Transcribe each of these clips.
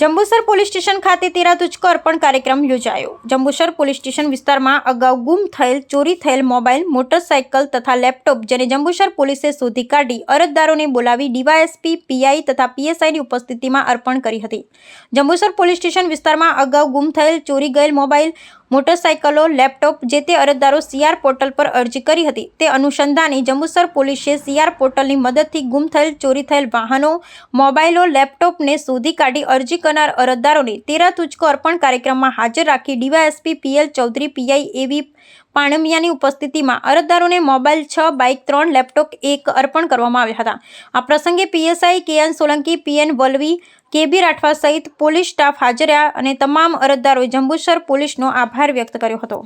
Jambusar police station ખાતે તેરા તુચકો અર્પણ કાર્યક્રમ યોજાયો. જંબુસર પોલીસ સ્ટેશન વિસ્તારમાં અગાઉ ગુમ થયેલ, ચોરી થયેલ મોબાઈલ, મોટરસાયકલ તથા લેપટોપ જેને જંબુસર પોલીસે શોધી કાઢી અરજદારોને બોલાવી ડીવાયએસપી, પીઆઈ તથા પીએસઆઈની ઉપસ્થિતિમાં અર્પણ કરી હતી. જંબુસર પોલીસ સ્ટેશન વિસ્તારમાં અગાઉ ગુમ થયેલ, ચોરી ગયેલ મોબાઈલ મોટરસાયકલો, લેપટોપ જે તે અરજદારો સીઆર પોર્ટલ પર અરજી કરી હતી, તે અનુસંધાને જંબુસર પોલીસે સીઆર પોર્ટલની મદદથી ગુમ થયેલ, ચોરી થયેલ વાહનો, મોબાઈલો, લેપટોપને શોધી કાઢી અરજી કરનાર અરજદારોને તેરા તુચકો અર્પણ કાર્યક્રમમાં હાજર રાખી DYSP PL Chaudhari, PI AV પાણમિયાની ઉપસ્થિતિમાં અરજદારોને મોબાઈલ છ, બાઇક ત્રણ, લેપટોપ એક અર્પણ કરવામાં આવ્યા હતા. આ પ્રસંગે PSI KN Solanki PN Valvi KB Rathwa સહિત પોલીસ સ્ટાફ હાજર રહ્યા અને તમામ અરજદારોએ જંબુસર પોલીસનો આભાર વ્યક્ત કર્યો હતો.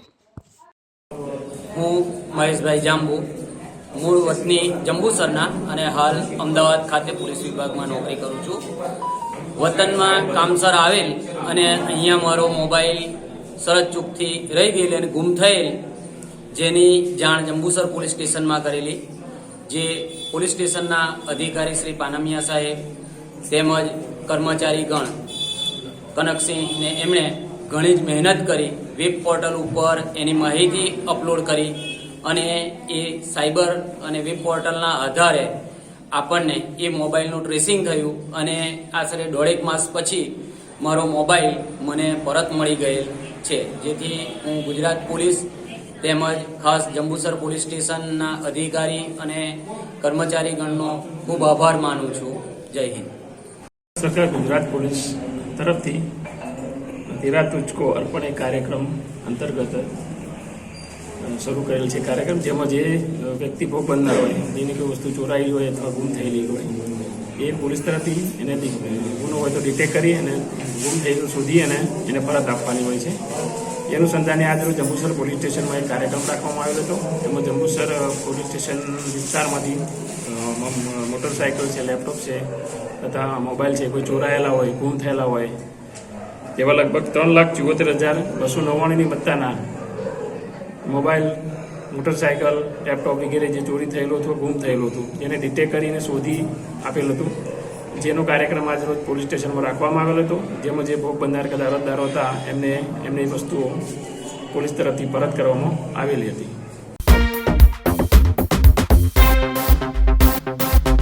હું મહેશભાઈ જાંબુ, મૂળ વતની જંબુસરના અને હાલ અમદાવાદ ખાતે પોલીસ વિભાગમાં નોકરી કરું છું. વતનમાં કામસર આવેલ અને અહીંયા મારો મોબાઈલ સરજ ચૂકથી રહી ગયેલ અને ગુમ થયેલ, જેની જાણ જંબુસર પોલીસ સ્ટેશનમાં કરેલી, જે પોલીસ સ્ટેશનના અધિકારી શ્રી પાનમિયા સાહેબ તેમજ કર્મચારીગણ. કનકસિંહને એમણે ઘણી જ મહેનત કરી, વેબ પોર્ટલ ઉપર એની માહિતી અપલોડ કરી અને એ સાયબર અને વેબ પોર્ટલના આધારે આપણને એ મોબાઈલનું ટ્રેસિંગ થયું અને આશરે દોઢેક માસ પછી મારો મોબાઈલ મને પરત મળી ગયેલ છે. જેથી હું ગુજરાત પોલીસ તેમજ ખાસ જંબુસર પોલીસ સ્ટેશનના અધિકારી અને કર્મચારીગણનો ખૂબ આભાર માનું છું. જય હિન્દ. સરકાર ગુજરાત પોલીસ તરફથી તેરા તુચકો અર્પણ એ કાર્યક્રમ અંતર્ગત શરૂ કરેલ છે કાર્યક્રમ, જેમાં જે વ્યક્તિ ભોગ બનનાર હોય, જેની કોઈ વસ્તુ ચોરાયેલી હોય અથવા ગુમ થયેલી હોય, એ પોલીસ તરફથી એને ગુનો હોય તો ડિટેક્ટ કરી અને ગુમ થયેલું શોધી અને એને પરત આપવાની હોય છે. અનુસંધાને આજ રોજ જંબુસર પોલીસ સ્ટેશનમાં એક કાર્યક્રમ રાખવામાં આવેલો હતો. એમાં જંબુસર પોલીસ સ્ટેશન વિસ્તારમાંથી મોટરસાયકલ છે, લેપટોપ છે, તથા મોબાઈલ છે, કોઈ ચોરાયેલા હોય, ગુમ થયેલા હોય તેવા લગભગ ત્રણ લાખ ચુમ્મોતેર હજાર બસો નવ્વાણુંની મત્તાના મોબાઈલ, મોટરસાયકલ, લેપટોપ વગેરે જે ચોરી થયેલું હતું, ગુમ થયેલું હતું, જેને ડિટેક્ટ કરીને શોધી આપેલ હતું. જેનો કાર્યક્રમ આજ રોજ પોલીસ સ્ટેશનમાં રાખવામાં આવેલો હતો, જેમાં જે ભોગ બંધાર કે અરજદારો હતા, એમને, એમની વસ્તુઓ પોલીસ તરફથી પરત કરવામાં આવેલી હતી.